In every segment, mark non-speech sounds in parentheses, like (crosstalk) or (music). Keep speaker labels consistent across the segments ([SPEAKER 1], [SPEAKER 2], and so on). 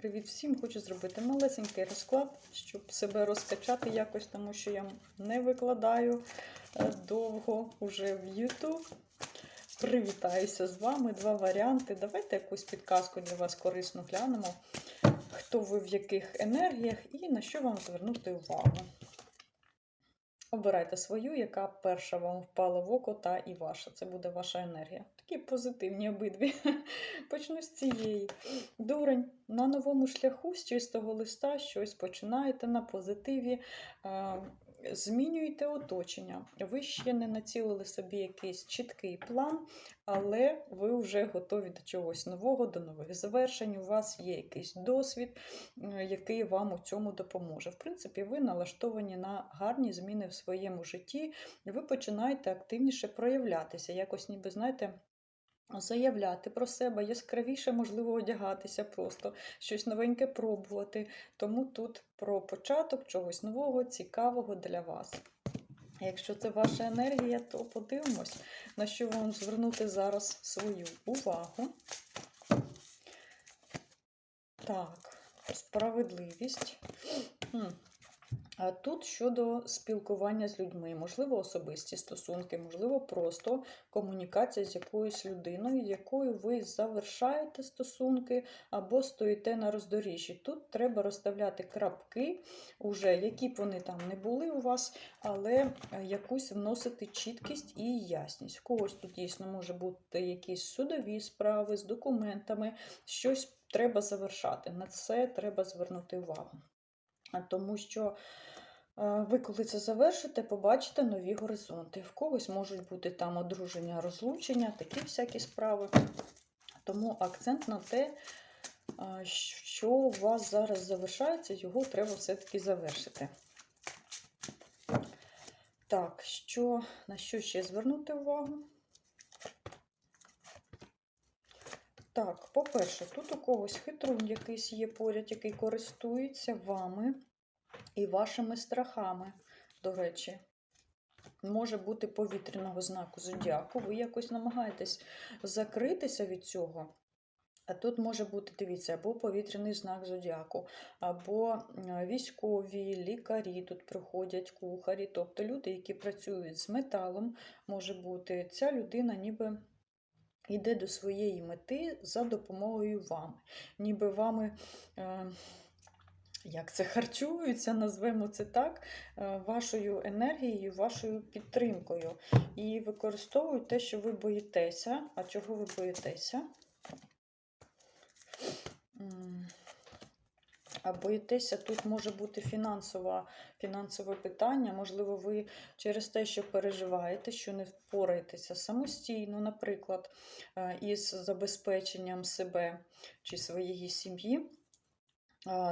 [SPEAKER 1] Привіт всім! Хочу зробити малесенький розклад, щоб себе розкачати якось, тому що я не викладаю е, довго уже в YouTube. Привітаюся з вами. Два варіанти. Давайте якусь підказку для вас корисну глянемо, хто ви в яких енергіях і на що вам звернути увагу. Обирайте свою, яка перша вам впала в око, та і ваша. Це буде ваша енергія. Такі позитивні обидві. (laughs) Почну з цієї. Дурень на новому шляху з чистого листа щось починаєте на позитиві. Е, Змінюєте оточення. Ви ще не націлили собі якийсь чіткий план, але ви вже готові до чогось нового, до нових завершень. У вас є якийсь досвід, е, який вам у цьому допоможе. В принципі, ви налаштовані на гарні зміни в своєму житті, ви починаєте активніше проявлятися, якось ніби, знаєте, заявляти про себе, яскравіше, можливо, одягатися просто, щось новеньке пробувати. Тому тут про початок чогось нового, цікавого для вас. Якщо це ваша енергія, то подивимось, на що вам звернути зараз свою увагу. Так, справедливість. Тут щодо спілкування з людьми, можливо, особисті стосунки, можливо, просто комунікація з якоюсь людиною, якою ви завершаєте стосунки або стоїте на роздоріжжі. Тут треба розставляти крапки, уже, які б вони там не були у вас, але е, якусь вносити чіткість і ясність. В когось тут дійсно може бути якісь судові справи з документами, щось треба завершати. На це треба звернути увагу. Тому що е, ви, коли це завершите, побачите нові горизонти. В когось можуть бути там одруження, розлучення, такі всякі справи. Тому акцент на те, е, що у вас зараз завершається, його треба все-таки завершити. Так, що, на що ще звернути увагу? Так, по-перше, тут у когось хитрун якийсь є поряд, який користується вами і вашими страхами, до речі. Може бути повітряного знаку зодіаку. Ви якось намагаєтесь закритися від цього. А тут може бути, дивіться, або повітряний знак зодіаку, або військові, лікарі тут приходять, кухарі, тобто люди, які працюють з металом, може бути, ця людина ніби йде до своєї мети за допомогою вами. Ніби вами, е, як це харчуються, назвемо це так, е, вашою енергією, вашою підтримкою. І використовують те, що ви боїтеся. А чого ви боїтеся? М, А боїтеся, тут може бути фінансова, фінансове питання. Можливо, ви через те, що переживаєте, що не впораєтеся самостійно, наприклад, е, із забезпеченням себе чи своєї сім'ї.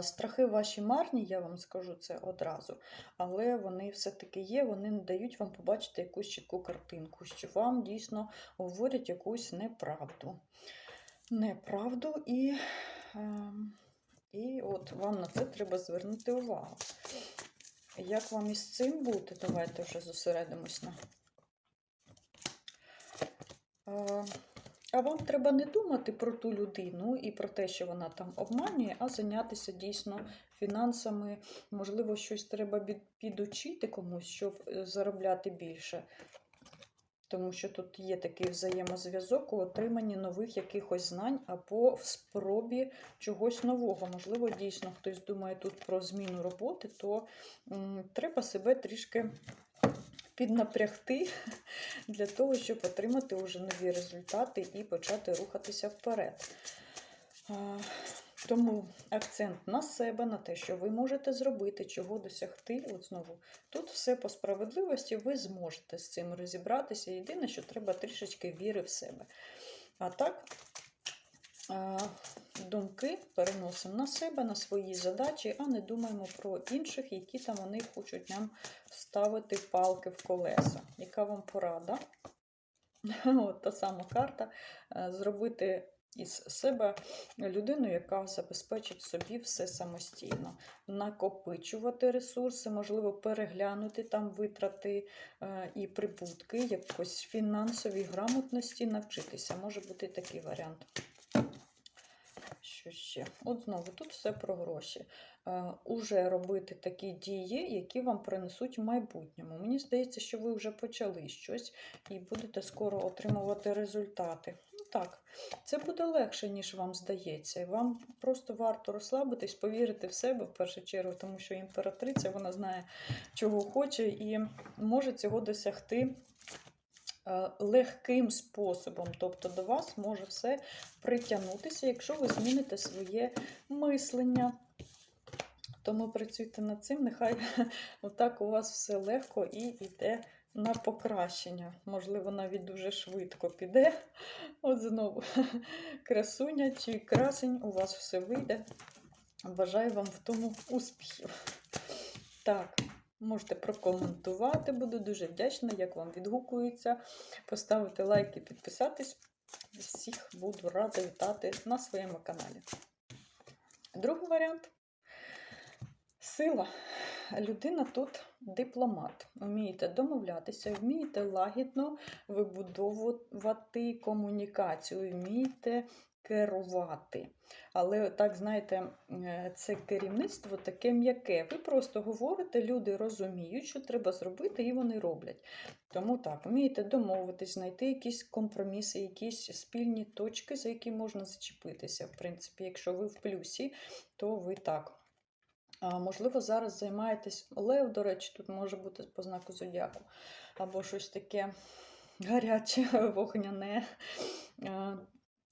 [SPEAKER 1] Страхи ваші марні, я вам скажу це одразу, але вони все-таки є, вони не дають вам побачити якусь чітку картинку, що вам дійсно говорять якусь неправду. Неправду і. ем, і от вам на це треба звернути увагу. Як вам із цим бути? Давайте вже зосередимось на. А, вам треба не думати про ту людину і про те, що вона там обманює, а зайнятися дійсно фінансами. Можливо, щось треба підучити комусь, щоб е, заробляти більше. Тому що тут є такий взаємозв'язок у отриманні нових якихось знань або в спробі чогось нового. Можливо, дійсно хтось думає тут про зміну роботи, то м, треба себе трішки піднапрягти (laughs) для того, щоб отримати вже нові результати і почати рухатися вперед. Тому акцент на себе, на те, що ви можете зробити, чого досягти. От знову, тут все по справедливості, ви зможете з цим розібратися. Єдине, що треба трішечки віри в себе. А так, думки переносимо на себе, на свої задачі, а не думаємо про інших, які там вони хочуть нам ставити палки в колеса. Яка вам порада? (laughs) От та сама карта. е, Зробити із себе людину, яка забезпечить собі все самостійно, накопичувати ресурси, можливо, переглянути там витрати е, і прибутки, якось фінансовій грамотності навчитися. Може бути такий варіант. Що ще? От знову тут все про гроші. Е, уже робити такі дії, які вам принесуть в майбутньому. Мені здається, що ви вже почали щось і будете скоро отримувати результати. Так, це буде легше, ніж вам здається. Вам просто варто розслабитись, повірити в себе в першу чергу, тому що імператриця вона знає, чого хоче, і може цього досягти. е, Легким способом, тобто до вас може все притягнутися, якщо ви зміните своє мислення. Тому працюйте над цим, нехай (laughs) отак у вас все легко і йде на покращення. Можливо, навіть дуже швидко піде. От знову (laughs) красуня чи красень, у вас все вийде. Бажаю вам в тому успіхів. Так, можете прокоментувати, буду дуже вдячна, як вам відгукується. Поставити лайк і підписатись. Всіх буду рада вітати на своєму каналі. Другий варіант. Сила. Людина тут дипломат. Вмієте домовлятися, вмієте лагідно вибудовувати комунікацію, вмієте керувати. Але так, знаєте, це керівництво таке м'яке. Ви просто говорите, люди розуміють, що треба зробити, і вони роблять. Тому так, вмієте домовитись, знайти якісь компроміси, якісь спільні точки, за які можна зачепитися. В принципі, якщо ви в плюсі, то ви так. Можливо, зараз займаєтесь лев, до речі, тут може бути по знаку зодіаку, або щось таке гаряче, (laughs) вогняне.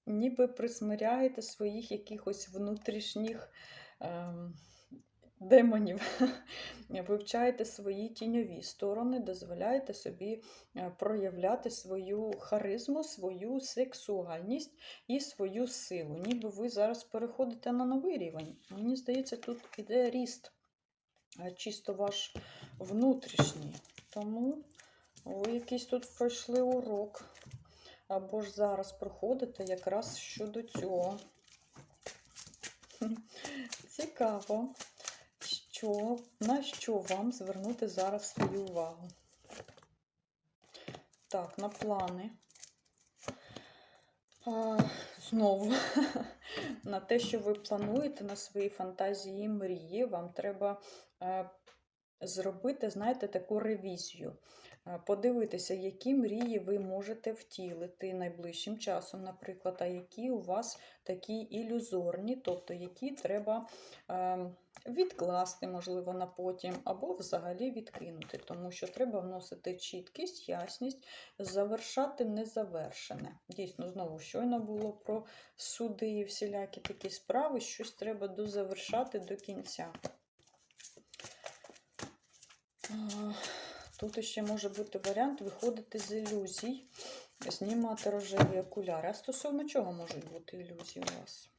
[SPEAKER 1] Ніби присмиряєте своїх якихось внутрішніх ем, демонів, вивчаєте свої тіньові сторони, дозволяєте собі е, проявляти свою харизму, свою сексуальність і свою силу. Ніби ви зараз переходите на новий рівень. Мені здається, тут іде ріст, е, чисто ваш внутрішній. Тому ви якийсь тут пройшли урок. Або ж зараз проходите якраз щодо цього. (laughs) Цікаво, що, на що вам звернути зараз свою увагу. Так, на плани. А, знову (laughs) на те, що ви плануєте на свої фантазії і мрії, вам треба е, зробити, знаєте, таку ревізію. Подивитися, які мрії ви можете втілити найближчим часом, наприклад, а які у вас такі ілюзорні, тобто які треба відкласти, можливо, на потім, або взагалі відкинути, тому що треба вносити чіткість, ясність, завершати незавершене. Дійсно, знову щойно було про суди і всілякі такі справи, щось треба дозавершати до кінця. А, Тут ще може бути варіант виходити з ілюзій, знімати рожеві окуляри. А стосовно чого можуть бути ілюзії у вас?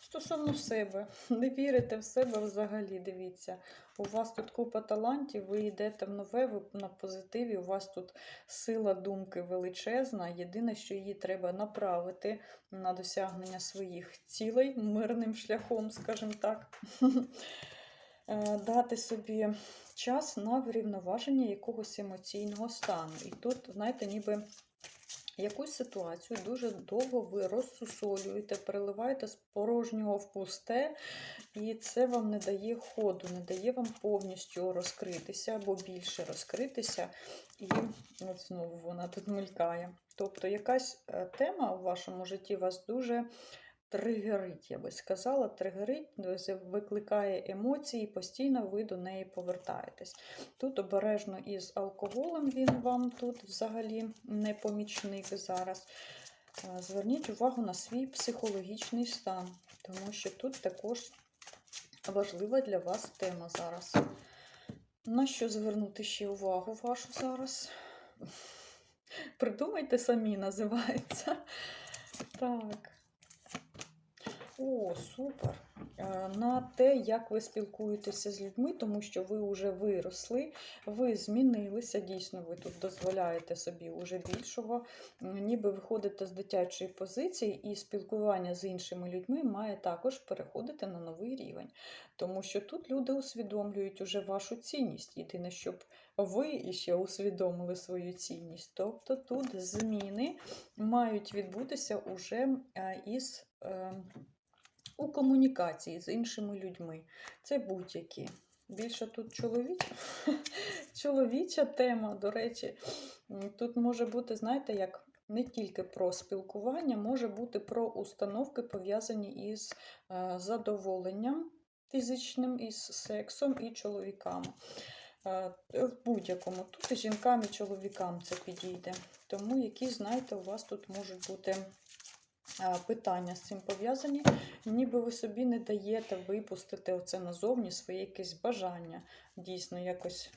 [SPEAKER 1] Стосовно себе, не вірите в себе взагалі, дивіться. У вас тут купа талантів, ви йдете в нове, ви на позитиві, у вас тут сила думки величезна. Єдине, що її треба направити на досягнення своїх цілей мирним шляхом, скажімо так. Е, Дати собі час на врівноваження якогось емоційного стану. І тут, знаєте, ніби якусь ситуацію дуже довго ви розсусолюєте, переливаєте з порожнього в пусте, і це вам не дає ходу, не дає вам повністю розкритися або більше розкритися. І от знову вона тут мелькає. Тобто якась е, тема в вашому житті вас дуже тригерить, я би сказала, тригерить, викликає емоції, постійно ви до неї повертаєтесь. Тут обережно із алкоголем він вам тут взагалі не помічник зараз. Е, Зверніть увагу на свій психологічний стан, тому що тут також важлива для вас тема зараз. На що звернути ще увагу вашу зараз? Придумайте самі, називається. Так. О, супер. е, на те, як ви спілкуєтеся з людьми, тому що ви вже виросли, ви змінилися. Дійсно, ви тут дозволяєте собі уже більшого, ніби виходите з дитячої позиції, і спілкування з іншими людьми має також переходити на новий рівень. Тому що тут люди усвідомлюють уже вашу цінність. Єдине, щоб ви іще усвідомили свою цінність. Тобто тут зміни мають відбутися уже е, із е, у комунікації з іншими людьми. Це будь-які. Більше тут чоловіч... (laughs) чоловіча тема, до речі, тут може бути, знаєте, як не тільки про спілкування, може бути про установки, пов'язані із е, задоволенням фізичним, із сексом і чоловіками. Е, В будь-якому. Тут і жінкам, і чоловікам це підійде. Тому які, знаєте, у вас тут можуть бути питання з цим пов'язані, ніби ви собі не даєте випустити оце назовні своє якесь бажання, дійсно якось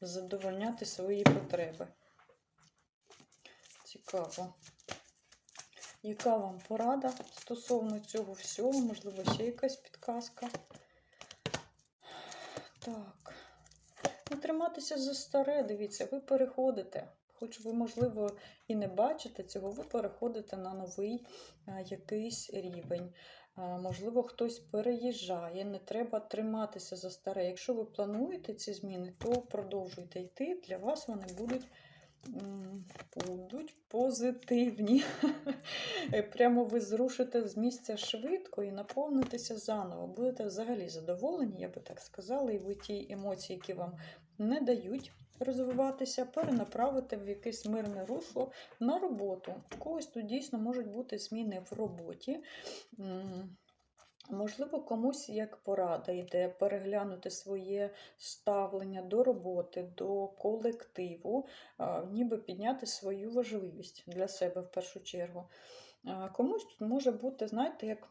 [SPEAKER 1] задовольняти свої потреби. Цікаво. Яка вам порада стосовно цього всього? Можливо, ще якась підказка. Так. Не триматися за старе, дивіться, ви переходите. Хоч ви, можливо, і не бачите цього, ви переходите на новий якийсь рівень. Можливо, хтось переїжджає, не треба триматися за старе. Якщо ви плануєте ці зміни, то продовжуйте йти. Для вас вони будуть, будуть позитивні. (laughs) Е, Прямо ви зрушите з місця швидко і наповнитеся заново. Будете взагалі задоволені, я би так сказала, і ви ті емоції, які вам не дають розвиватися, перенаправити в якесь мирне русло на роботу. У когось тут дійсно можуть бути зміни в роботі. Можливо, комусь як порада йде переглянути своє ставлення до роботи, до колективу, ніби підняти свою важливість для себе в першу чергу. Комусь тут може бути, знаєте, як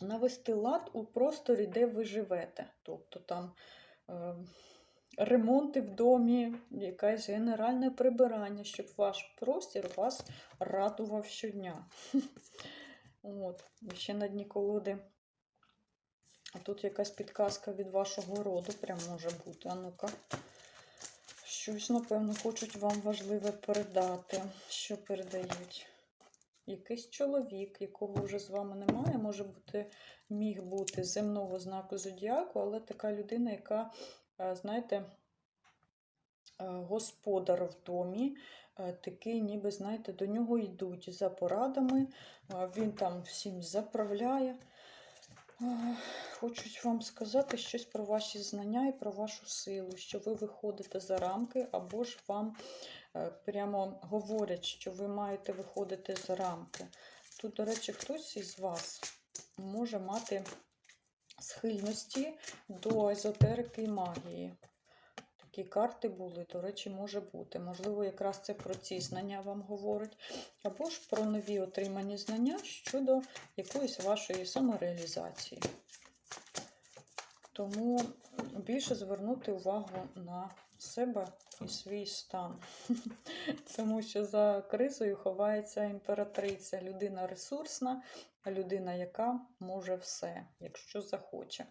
[SPEAKER 1] навести лад у просторі, де ви живете. Тобто там е, ремонти в домі, якесь генеральне прибирання, щоб ваш простір вас радував щодня. (laughs) От, ще на дні колоди. А тут якась підказка від вашого роду, прям може бути. А ну-ка. Щось, напевно, хочуть вам важливе передати. Що передають? Якийсь чоловік, якого вже з вами немає, може бути, міг бути земного знаку зодіаку, але така людина, яка, знаєте, е, господар в домі, е, такий, ніби, знаєте, до нього йдуть за порадами, е, він там всім заправляє. Е, Хочуть вам сказати щось про ваші знання і про вашу силу, що ви виходите за рамки, або ж вам е, прямо говорять, що ви маєте виходити за рамки. Тут, до речі, хтось із вас може мати схильності до езотерики і магії. Такі карти були, до речі, може бути. Можливо, якраз це про ці знання вам говорить, або ж про нові отримані знання щодо якоїсь вашої самореалізації. Тому більше звернути увагу на себе і свій стан. (laughs) Тому що за кризою ховається імператриця, людина ресурсна, людина, яка може все, якщо захоче.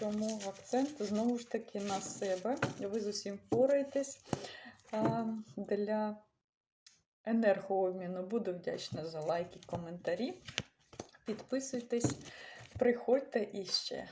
[SPEAKER 1] Тому акцент знову ж таки на себе. Ви з усім впораєтесь. Для енергообміну буду вдячна за лайки, коментарі. Підписуйтесь, приходьте іще.